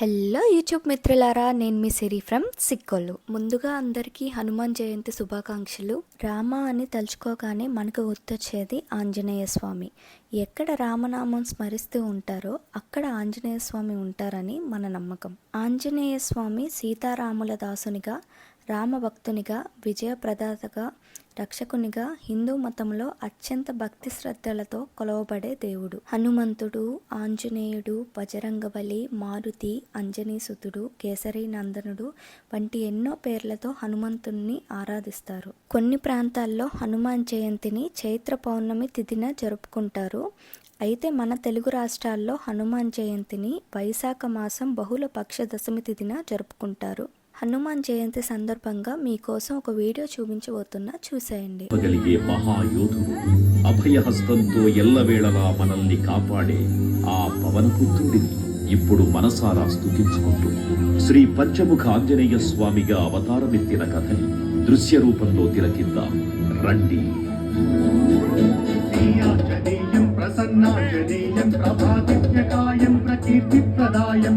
Hello YouTube మిత్రులారా నేను మీ సిరి from Sikkolu ముందుగా అందరికీ హనుమాన్ జయంతి శుభాకాంక్షలు. రామ అని తలుచుకోగానే మనకు గుర్తొచ్చేది ఆంజనేయ స్వామి. ఎక్కడ రామనామం స్మరిస్తూ ఉంటారో అక్కడ ఆంజనేయ స్వామి ఉంటారని మన నమ్మకం. ఆంజనేయ స్వామి సీతారాముల దాసునిగా రామభక్తునిగా విజయప్రదాతగా రక్షకునిగా హిందూ మతంలో అత్యంత భక్తి శ్రద్ధలతో కొలవబడే దేవుడు. హనుమంతుడు ఆంజనేయుడు బజరంగబలి మారుతి అంజనీసుతుడు కేసరి నందనుడు వంటి ఎన్నో పేర్లతో హనుమంతుణ్ణి ఆరాధిస్తారు. కొన్ని ప్రాంతాల్లో హనుమాన్ జయంతిని చైత్ర పౌర్ణమి తిథిన జరుపుకుంటారు. అయితే మన తెలుగు రాష్ట్రాల్లో హనుమాన్ జయంతిని వైశాఖ మాసం బహుళ పక్ష దశమి తిథిన జరుపుకుంటారు. హనుమాన్ జయంతి సందర్భంగా మీకోసం ఒక వీడియో చూపించబోతున్నా చూసేయండి. మహాయోధుడు అభయహస్తంతో ఎల్లవేళలా మనల్ని కాపాడే ఆ పవనపుత్రుడిని ఇప్పుడు మనసారా స్థుతించుకుంటూ శ్రీ పంచముఖ ఆంజనేయ స్వామిగా అవతారమెత్తిన కథని దృశ్య రూపంలో తిలకిద్దాం. రండి. ప్రసన్నాంజనేయం ప్రభాదివ్యకాయం ప్రకీర్తి ప్రదాయం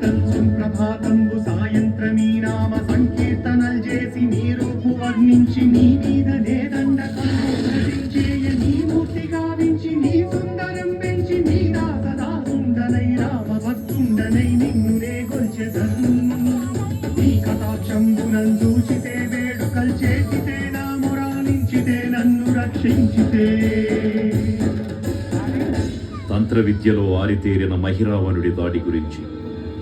పటంచు ప్రభాతంబు సాయంత్రమీ నామ సంకీర్తనలు చేసి నీ రూపు వర్ణించి నీ మీద నేదండ నీ మూర్తి గావించి నీ సుందరం పెంచి నీ దాసదాసుండనై రామ భక్తుండనై నిన్ను నే గొల్చెదన్ నీ కటాక్షంబునం చూచితే చేసితే నా మురాలించితే నన్ను రక్షించితే తంత్ర విద్యలో ఆరితేరిన మహిరావణుడి దాడి గురించి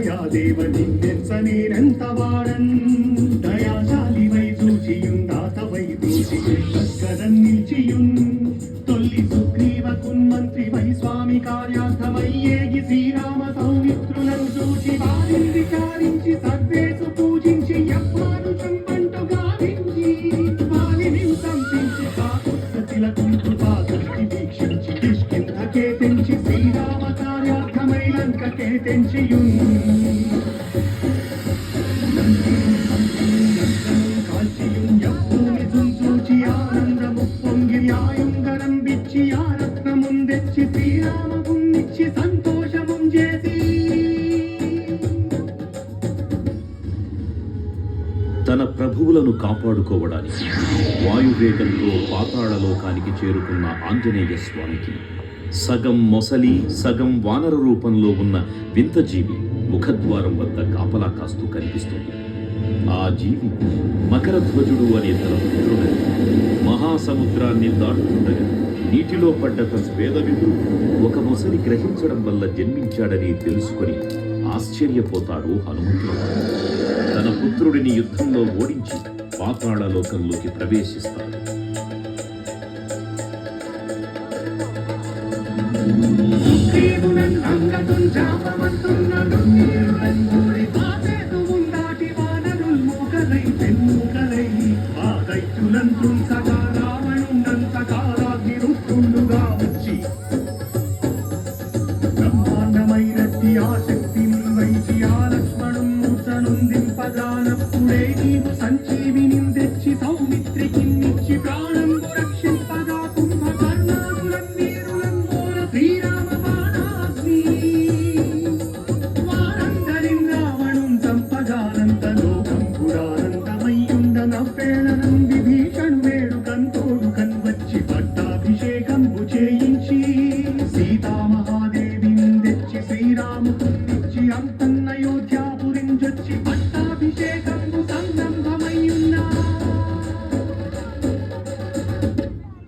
దయాదేవ దేవ నిన్నెచ్చనేనంత వాడన్ దయాశాలి వై చూచియుందాతవై దూషితే కక్కరన్ నిల్చియున్. తొల్లి సుగ్రీవ కున్మంత్రి వై స్వామి కార్యార్థమయ్యేగి శ్రీరా కాపాడుకోవడానికి వాయువేగంతో పాతాళలోకానికి చేరుకున్న ఆంజనేయ స్వామికి. సగం మొసలి సగం వానర రూపంలో ఉన్న వింత జీవి ముఖద్వారం వద్ద కాపలా కాస్తూ కనిపిస్తుంది. ఆ జీవి మకరధ్వజుడు అనే తన పుత్రుడని మహాసముద్రాన్ని దాటుతుండగా నీటిలో పడ్డ తన వేదవిధుడు ఒక మొసలి గ్రహించడం వల్ల జన్మించాడని తెలుసుకొని ఆశ్చర్యపోతాడు హనుమంతుడు. తన పుత్రుడిని యుద్ధంలో ఓడించి పాతాళ లోకంలోకి ప్రవేశిస్తాడు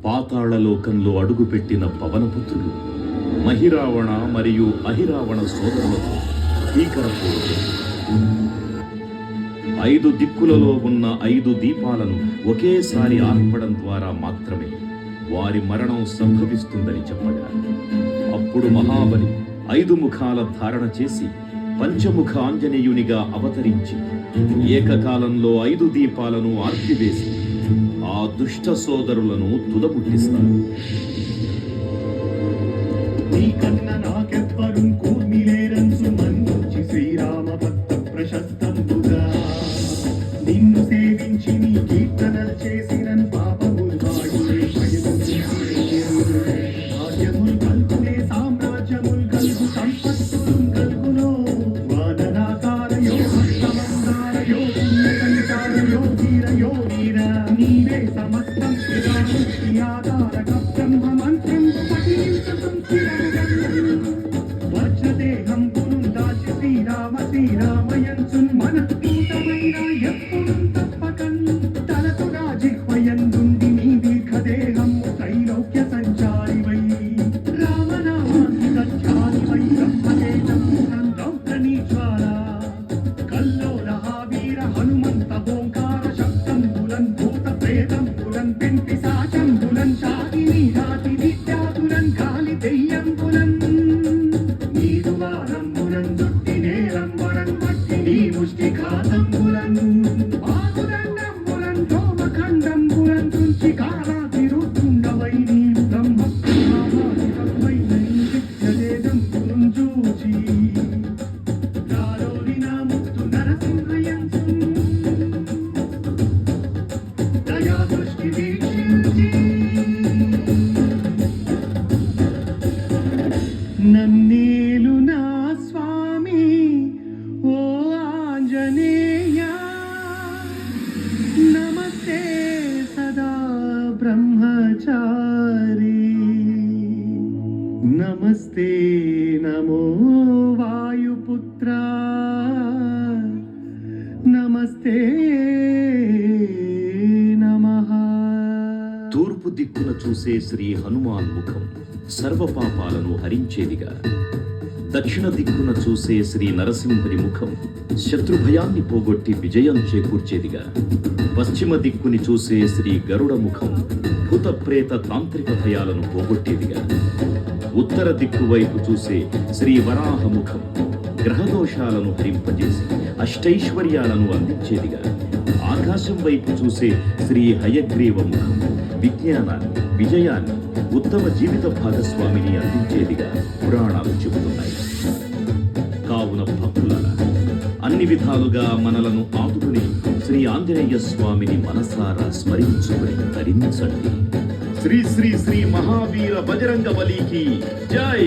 పాతాళలోకంలో అడుగుపెట్టిన పవనపుత్రులు మహిరావణ మరియు అహిరావణ సోదరులతో భీకరపోరు ఐదు దిక్కులలో ఉన్న ఐదు దీపాలను ఒకేసారి ఆర్పడం ద్వారా మాత్రమే వారి మరణం సంభవిస్తుందని చెప్పగా అప్పుడు మహాబలి ఐదు ముఖాల ధారణ చేసి పంచముఖ ఆంజనేయునిగా అవతరించింది. ఏకకాలంలో ఐదు దీపాలను ఆర్పివేసి ఆ దుష్ట సోదరులను తుదముట్టిస్తారు. నీకన్న నాకెవ్వరు కూర్మిలేరంచు మన్నుచి శ్రీరామ నిన్ను సేవించి నీ కీర్తనలు చేసిన పాపములు దిక్కున చూసే శ్రీ హనుమాన్ ముఖం సర్వపాపాలను హరించేదిగా దక్షిణ దిక్కున చూసే శ్రీ నరసింహుని ముఖం శత్రుభయాన్ని పోగొట్టి విజయం చేకూర్చేదిగా. పశ్చిమ దిక్కుని చూసే శ్రీ గరుడ ముఖం భూతప్రేత తాంత్రిక భయాలను పోగొట్టేదిగా. ఉత్తర దిక్కు వైపు చూసే శ్రీ వరాహ ముఖం గ్రహదోషాలను హరింపజేసి అష్టైశ్వర్యాలను అందించేదిగా. ఆకాశం వైపు చూసే శ్రీ హయగ్రీవ ముఖం విజ్ఞానాన్ని విజయాన్ని ఉత్తమ జీవిత భాగస్వామిని అందించేదిగా పురాణాలు చెబుతున్నాయి. కావున భక్తులారా అన్ని విధాలుగా మనలను ఆదుకుని శ్రీ ఆంజనేయ స్వామిని మనసారా స్మరించుకుని ధరించండి శ్రీ శ్రీ శ్రీ మహావీర బజరంగ బలికి జై!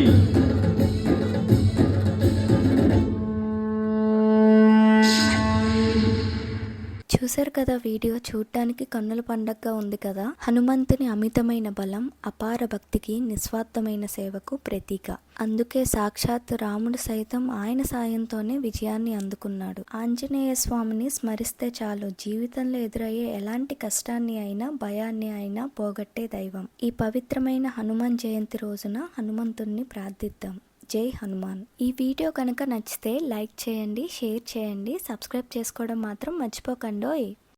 చూశారు కదా వీడియో? చూడటానికి కన్నుల పండగగా ఉంది కదా. హనుమంతుని అమితమైన బలం అపార భక్తికి నిస్వార్థమైన సేవకు ప్రతీక. అందుకే సాక్షాత్ రాముడు సైతం ఆయన సాయంతోనే విజయాన్ని అందుకున్నాడు. ఆంజనేయ స్వామిని స్మరిస్తే చాలు. జీవితంలో ఎదురయ్యే ఎలాంటి కష్టాన్ని అయినా భయాన్ని అయినా పోగొట్టే దైవం. ఈ పవిత్రమైన హనుమాన్ జయంతి రోజున హనుమంతుణ్ణి ప్రార్థిద్దాం. జై హనుమాన్. ఈ వీడియో కనుక నచ్చితే లైక్ చేయండి షేర్ చేయండి సబ్స్క్రైబ్ చేసుకోవడం మాత్రం మర్చిపోకండోయ్.